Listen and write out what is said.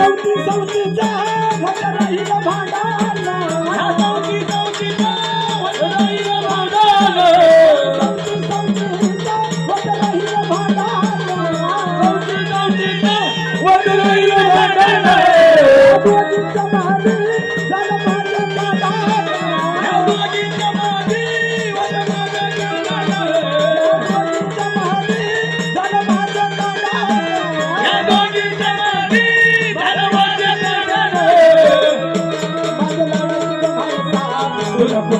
गवती गवतीचा राहिला भांडाला गवती गवतीचा राहिला भांडाला गवती गवतीचा राहिला भांडाला गवती गवतीचा राहिला भांडाला হবে